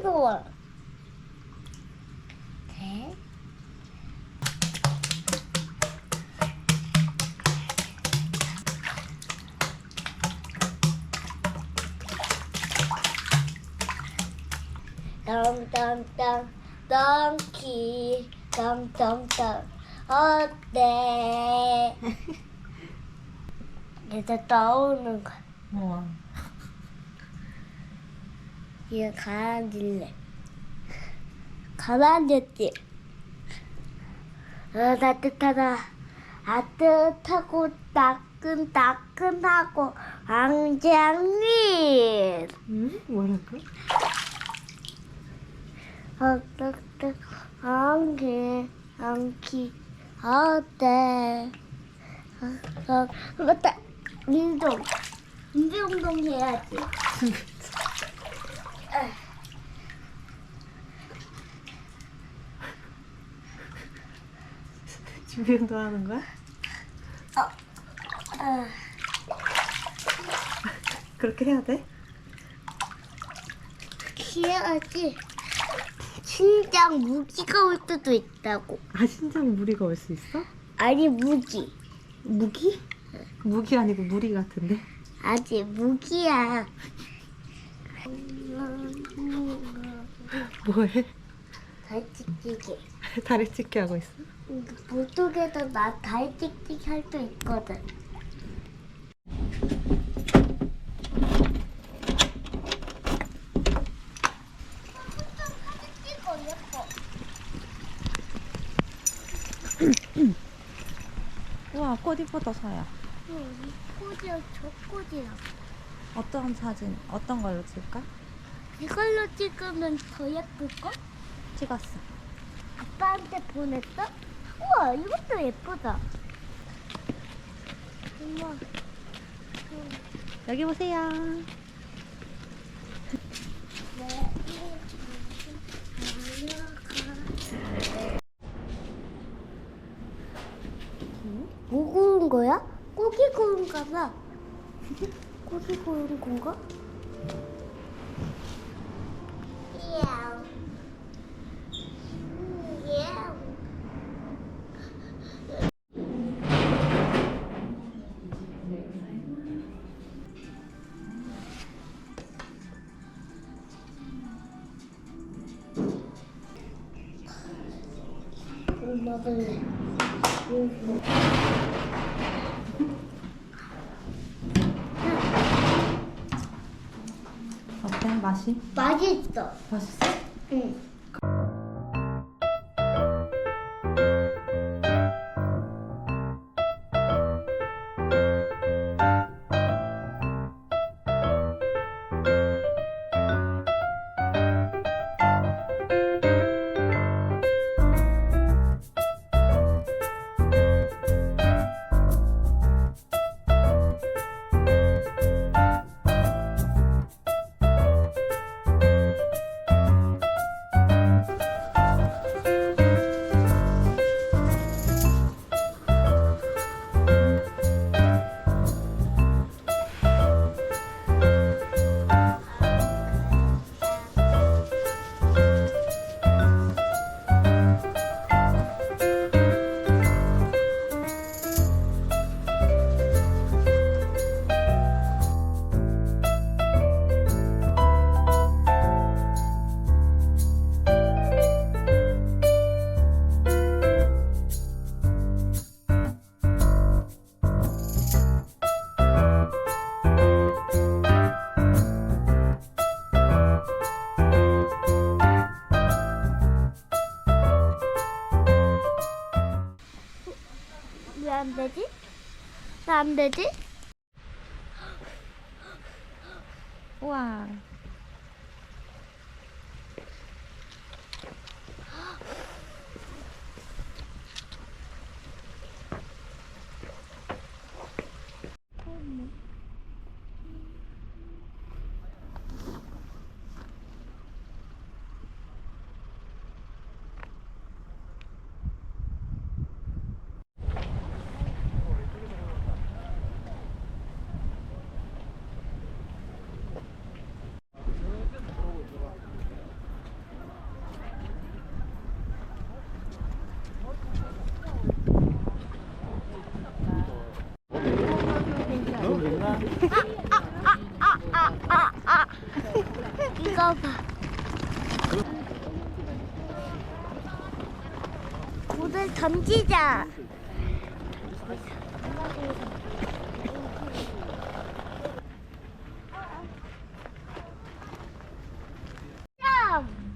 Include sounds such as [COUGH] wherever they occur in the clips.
뜨거워. 네. 땅땅땅 땅키 땅땅땅 어때? [LAUGHS] 이제 떠오는 거야. 우 와. 얘 가라앉을래. 가라앉았지. 어, 따뜻하다. 따뜻하고 따끈따끈하고 왕장님. 응? 뭐라고? 어떡해, 안기, 안기, 어때? 어, 어, 맞다. 운동. 운동 해야지. [LAUGHS] 준비 운동하는 거야? 아, 그렇게 해야 돼? 해야지. 신장 무기가 올 수도 있다고. 아 신장 무리가 올 수 있어? 아니, 무기. 무기? 무기 아니고 무리 같은데? 아직 무기야. 뭐해? 달찍찍이. 다리 찢기 하고 있어? 물속에서 나 달찍찍 할 수 있거든. 우와 꽃 이쁘다 사야. 이 꽃이랑 저 꽃이랑 어떤 사진 어떤 걸로 찍을까? 이걸로 찍으면 더 예쁠걸? 찍었어. 아빠한테 보냈어? 우와 이것도 예쁘다. 엄마 여기 보세요. 뭐 구운 거야? 고기 구운가 봐. 고기 구운 건가? 먹을래? 뭐 어때 맛이? 맛있어. 맛있어? 응. 안 되지? 왜안 되지? 우와.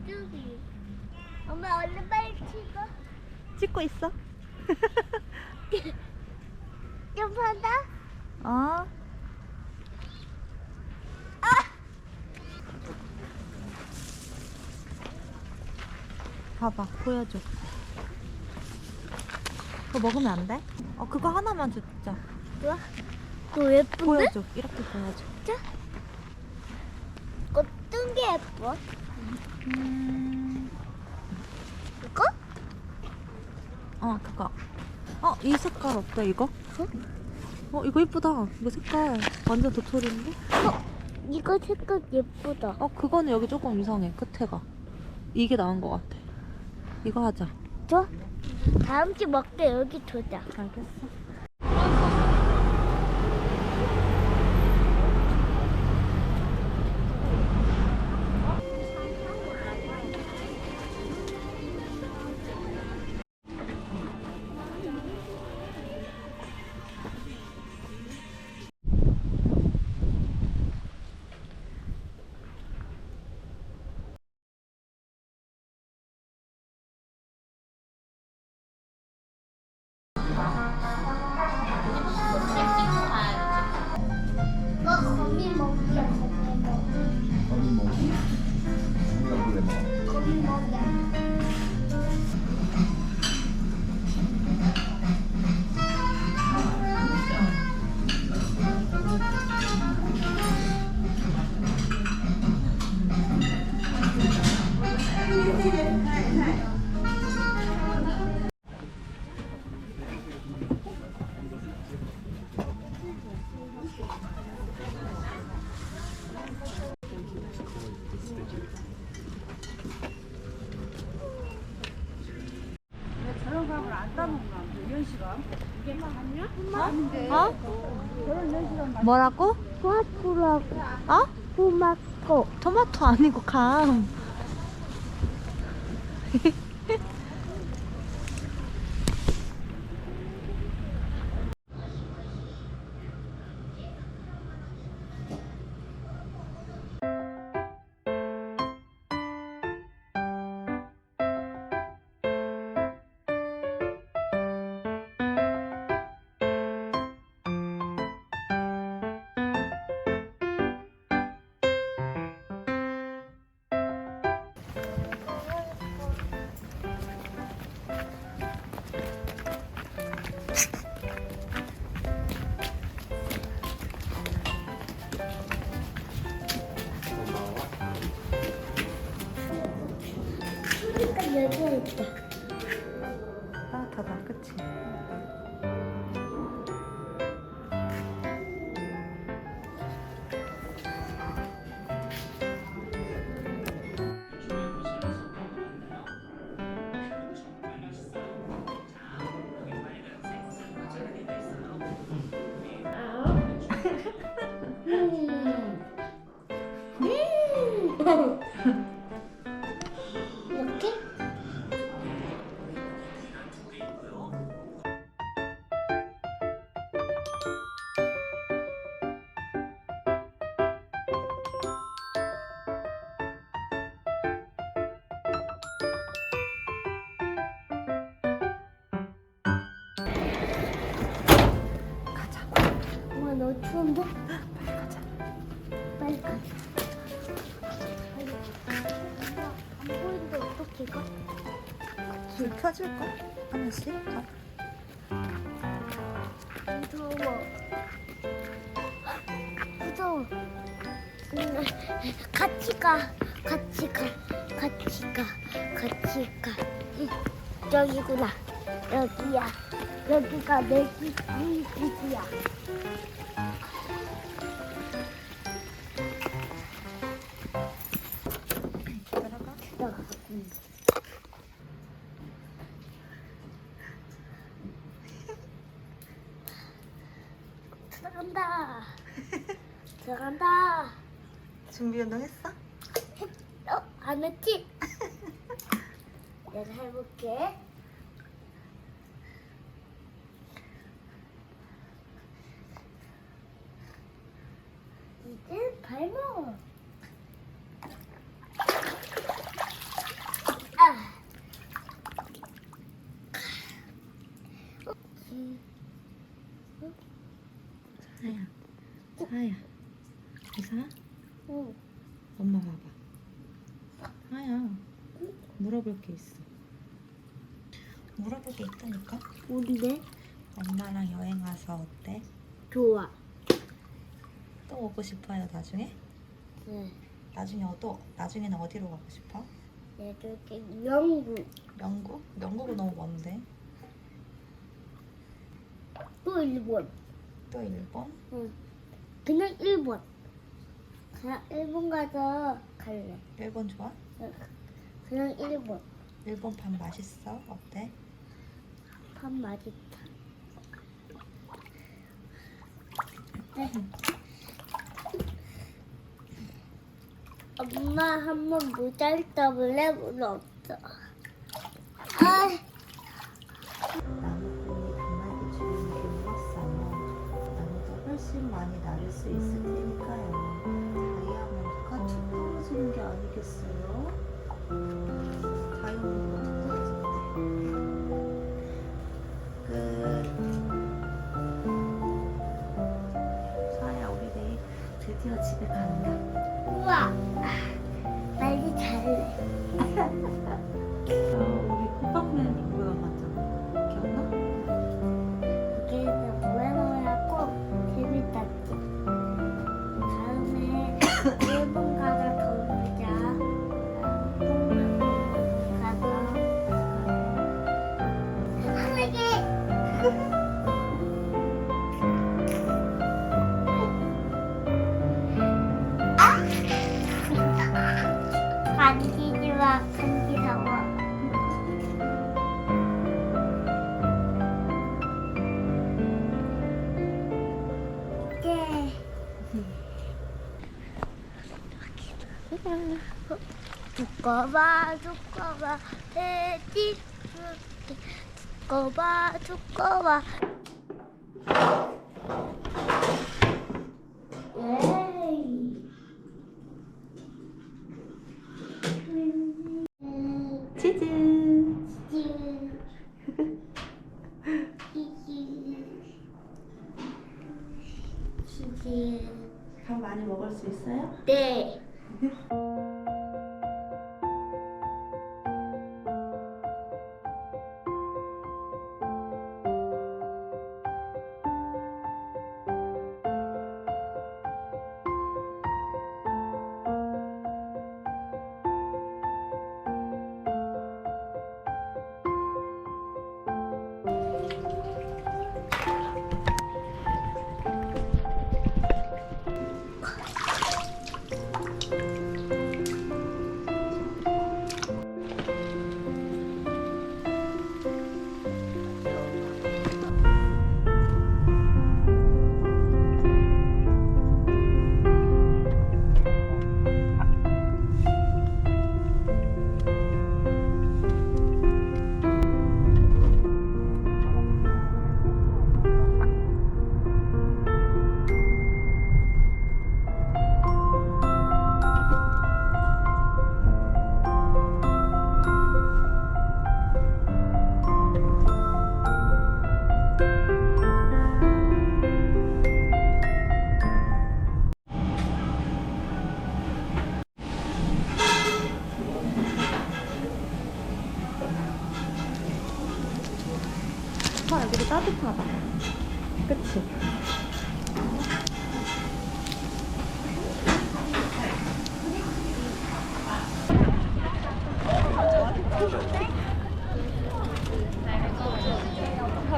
저기. 엄마 얼른 빨리 찍어. 찍고 있어. [LAUGHS] 점프한다. 어. 봐봐, 보여줘. 그거 먹으면 안 돼? 어, 그거 하나만 줬자. 좋아. 너 예쁜데? 보여줘. 이렇게 보여줘. 어떤 게 예뻐? 음, 이거? 어, 그거. 어, 이 색깔 어때, 이거? 어, 이거 이쁘다. 이거 색깔 완전 도토리인데? 어, 이거 색깔 예쁘다. 어, 그거는 여기 조금 이상해, 끝에가. 이게 나은 것 같아. 이거 하자. 줘? 다음 주 먹때 여기 두자. 알겠어. 어? 뭐라고? 토마토라고. 어? 토마토. 토마토 아니고 감. [LAUGHS] 그러 엄마 너 추운데? 빨리 가자. 빨리 가자. 안 보이는데 어떻게 가? 불 켜줄까? 하나씩? 가. 무서워. 무서워. 음, 같이 가. 같이 가. 같이 가. 같이 가. 응, 저기구나. 여기야. 여기가 내 집이야. 들어간다. 들어간다. 준비 운동 했어? 했- 안 했지? 내가 해볼게. 이제 발 먹어. 아. 음, 사야. 사야. 이사? 응. 엄마 봐봐. 사야. 물어볼 게 있어. 물어볼 게 있다니까? 뭔데? 엄마랑 여행 와서 어때? 좋아. 또 오고 싶어요 나중에? 네. 나중에 어디 나중에는 어디로 가고 싶어? 이렇게 영국 영국? 영국은 너무 먼데. 또 일본. 또 일본? 응. 그냥 일본. 그냥 일본 가서 갈래. 일본 좋아? 응. 그냥 일본. 일본 밥 맛있어? 어때? 밥 맛있다. 네. 엄마 한번 모자를 떠볼래? 물 없어. 마, 간지러워. 네. 두꺼봐 두꺼봐 돼지 두꺼봐 두꺼봐 에이. 치즈. 치즈. 치즈. 치즈. 밥 많이 먹을 수 있어요? 네.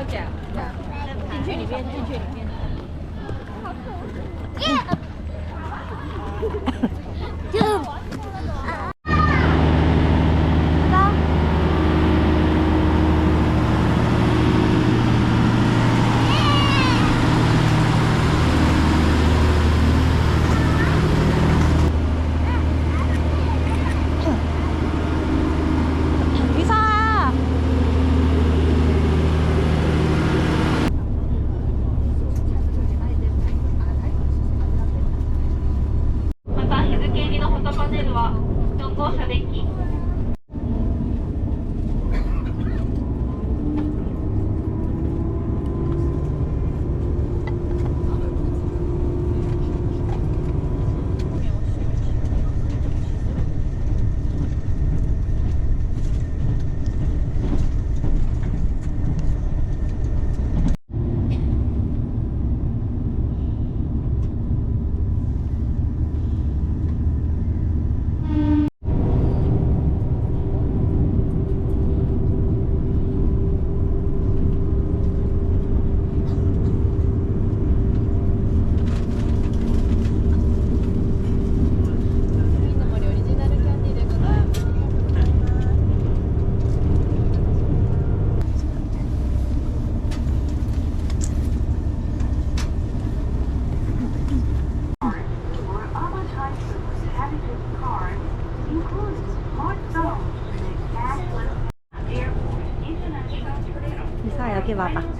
这样这样。进去里面进去里面。 이사